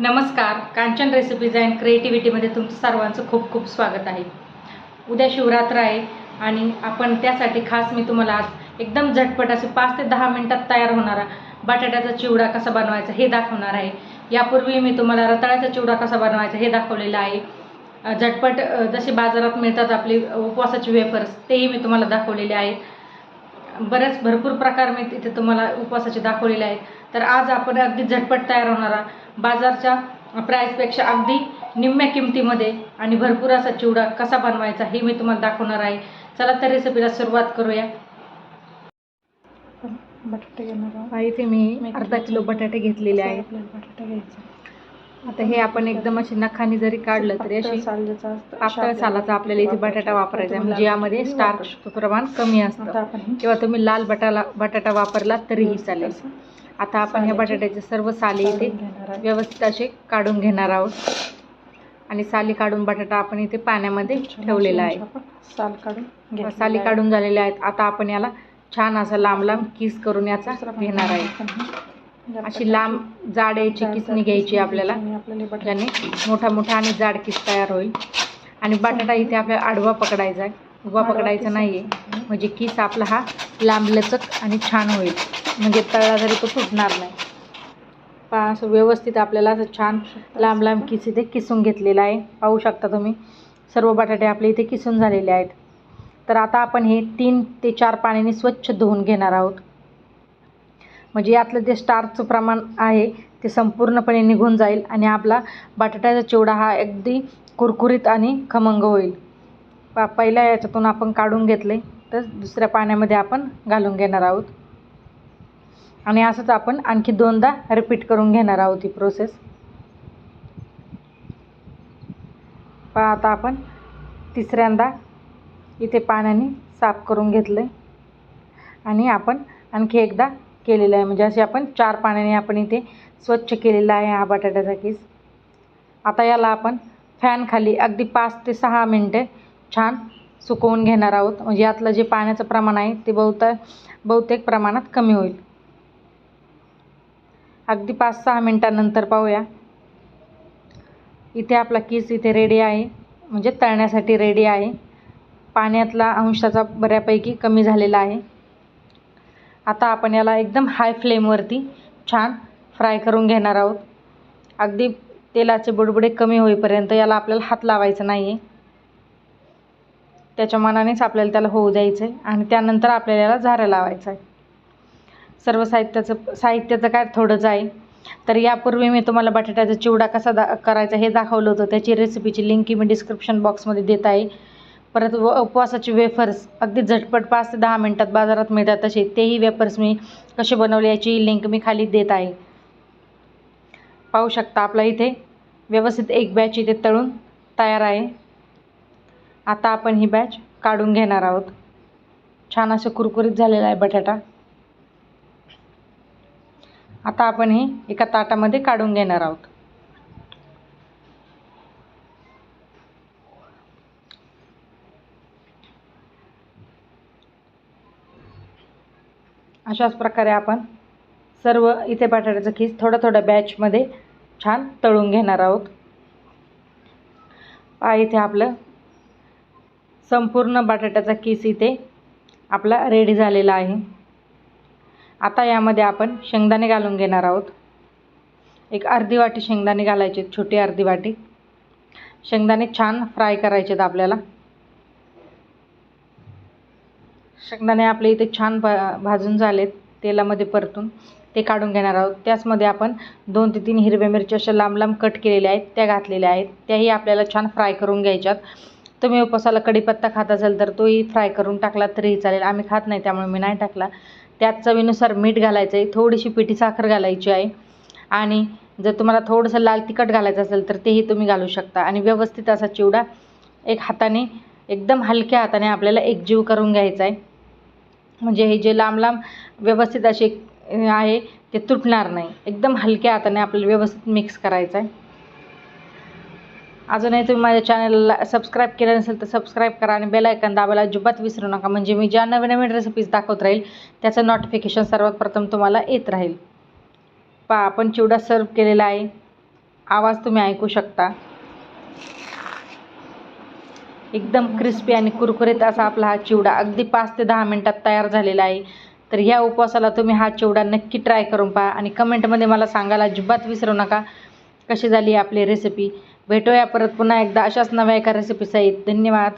नमस्कार Kanchan recipes and क्रिएटिव्हिटीमध्ये तुमचं सर्वांचं खूप खूप स्वागत आहे. उद्या शिवरात्र आहे आणि आपण त्यासाठी खास मी तुम्हाला आज एकदम झटपट असे पाच ते दहा मिनटात तयार होणारा बटाट्याचा चिवडा कसा बनवायचा हे दाखवणार आहे. यापूर्वी मी तुम्हाला रताळ्याचा चिवडा कसा बनवायचा हे दाखवलेलं आहे. झटपट जसे बाजारात मिळतात आपले उपवासाचे वेफर्स तेही मी तुम्हाला दाखवलेले आहेत. बरेच भरपूर प्रकार मी तिथे तुम्हाला उपवासाचे दाखवलेले आहेत. तर आज आपण अगदी झटपट तयार होणारा बाजारच्या प्राईसपेक्षा अगदी निम्म्या किमतीमध्ये आणि भरपूर असा चिवडा कसा बनवायचा हे मी तुम्हाला दाखवणार आहे. चला तर रेसिपीला सुरुवात करूया. बटाटे घेणार इथे मी अर्धा किलो बटाटे घेतलेले बटाटा घ्यायचा आता हे आपण एकदम अशी नखानी जरी काढलं तरी अशी. पातळ शाबू सालाचा आपल्याला इथे बटाटा वापरायचा आहे. म्हणजे यामध्ये स्टार्च प्रमाण कमी असतं. किंवा तुम्ही लाल बटाला बटाटा वापरला तरीही चालेल. असं आता आपण ह्या बटाट्याचे सर्व साली इथे. व्यवस्थित असे काढून घेणार आहोत. आणि साली काढून बटाटा आपण इथे पाण्यामध्ये ठेवलेला आहे. साल काढून साली. काढून झालेल्या आहेत. आता आपण याला छान असा लांब लांब किस करून याचा घेणार आहे. अशी लांब जाड याची किसणी घ्यायची आपल्याला. ज्याने मोठा मोठा आणि जाड किस तयार होईल. आणि बटाटा इथे आपल्याला आडवा पकडायचा आहे. उभा पकडायचा नाही आहे. म्हणजे किस आपला हा लांब लचक आणि छान होईल. म्हणजे तळला जरी तो फुटणार नाही. पहा असं व्यवस्थित आपल्याला असं छान लांब लांब किस इथे किसून घेतलेला आहे. पाहू शकता तुम्ही. सर्व बटाटे आपले इथे किसून झालेले आहेत. तर आता आपण हे तीन ते चार पाण्याने स्वच्छ धुवून घेणार आहोत. म्हणजे यातलं जे स्टार्चचं प्रमाण आहे ते संपूर्णपणे निघून जाईल आणि आपला बटाट्याचा चिवडा हा अगदी कुरकुरीत आणि खमंग होईल. पा पहिल्या याच्यातून आपण काढून घेतले तर दुसऱ्या पाण्यामध्ये आपण घालून घेणार आहोत. आणि असंच आपण आणखी दोनदा रिपीट करून घेणार आहोत ही प्रोसेस पहा आता आपण तिसऱ्यांदा इथे पाण्याने साफ करून घेतलं आणि आपण आणखी एकदा केलेलं आहे. म्हणजे असे आपण चार पाण्याने आपण इथे स्वच्छ केलेला आहे हा बटाट्याचा केस. आता याला आपण फॅनखाली अगदी पाच ते सहा मिनटे छान सुकवून घेणार आहोत. म्हणजे यातलं जे पाण्याचं प्रमाण आहे ते बहुत बहुतेक प्रमाणात कमी होईल. अगदी पाच सहा मिनटानंतर पाहूया. इथे आपला किस इथे रेडी आहे. म्हणजे तळण्यासाठी रेडी आहे. पाण्यातला अंशाचा बऱ्यापैकी कमी झालेला आहे. आता आपण याला एकदम हाय फ्लेमवरती छान फ्राय करून घेणार आहोत. अगदी तेलाचे बुडबुडे कमी होईपर्यंत याला आपल्याला हात लावायचा नाही आहे त्याच्या मनानेच आपल्याला त्याला होऊ द्यायचं आहे आणि त्यानंतर आपल्याला याला झारं लावायचं आहे सर्व साहित्याचं साहित्याचं काय थोडंच आहे तर यापूर्वी मी तुम्हाला बटाट्याचा चिवडा कसा दा करायचा हे दाखवलं होतं. त्याची रेसिपीची लिंक मी डिस्क्रिप्शन बॉक्समध्ये देत आहे. परत व उपवासाचे वेफर्स अगदी झटपट पाच ते दहा मिनटात बाजारात मिळतात तसे. तेही वेफर्स मी कसे बनवले याची लिंक मी खाली देत आहे. पाहू शकता आपला इथे व्यवस्थित एक बॅच इथे तळून तयार आहे. आता आपण ही बॅच काढून घेणार आहोत. छान असं कुरकुरीत झालेला आहे बटाटा. आता आपण हे एका ताटामध्ये काढून घेणार आहोत. अशाच प्रकारे आपण सर्व इथे बटाट्याचं खीस थोडं थोडं बॅचमध्ये छान तळून घेणार आहोत. पहा इथे आपलं संपूर्ण बटाट्याचा किस इथे आपला रेडी झालेला आहे. आता यामध्ये आपण शेंगदाणे घालून घेणार आहोत. एक अर्धी वाटी शेंगदाणे घालायचे छोटी अर्धी वाटी. शेंगदाणे छान फ्राय करायचे आहेत आपल्याला. शेंगदाणे आपले इथे छान भा भाजून झालेत तेलामध्ये परतून ते काढून घेणार आहोत. त्याचमध्ये आपण दोन ते तीन हिरव्या मिरच्या अशा लांब लांब कट केलेल्या आहेत त्या घातलेल्या आहेत. त्याही आपल्याला छान फ्राय करून घ्यायच्यात. तुम्ही उपसाला कढीपत्ता खात असाल तर तोही फ्राय करून टाकला तरीही चालेल. आम्ही खात नाही त्यामुळे मी नाही टाकला. त्यात चवीनुसार मीठ घालायचं आहे थोडीशी पिठी साखर घालायची आहे. आणि जर तुम्हाला थोडंसं लाल तिखट घालायचं असेल तर तेही तुम्ही घालू शकता. आणि व्यवस्थित असा चिवडा एक हाताने एकदम हलक्या हाताने आपल्याला एकजीव करून घ्यायचा आहे. म्हणजे हे जे लांब लांब व्यवस्थित असे आहे ते तुटणार नाही. एकदम हलक्या हाताने आपल्याला व्यवस्थित मिक्स करायचं आहे. अजूनही तुम्ही माझ्या चॅनलला सबस्क्राईब केलं नसेल तर सबस्क्राईब करा आणि बेलायकन दाबायला अजिबात विसरू नका. म्हणजे मी ज्या नवीन नवीन रेसिपीज दाखवत राहील त्याचं नोटिफिकेशन सर्वात प्रथम तुम्हाला येत राहील. पा आपण चिवडा सर्व केलेला आहे. आवाज तुम्ही ऐकू शकता. एकदम क्रिस्पी आणि कुरकुरीत असा आपला हा चिवडा अगदी पाच ते दहा मिनटात तयार झालेला आहे. तर ह्या उपवासाला तुम्ही हा चिवडा नक्की ट्राय करून पहा आणि कमेंटमध्ये मला सांगायला अजिबात विसरू नका. कशी झाली आपली रेसिपी भेटूया परत पुन्हा एकदा अशाच नव्या एका रेसिपीसहित धन्यवाद.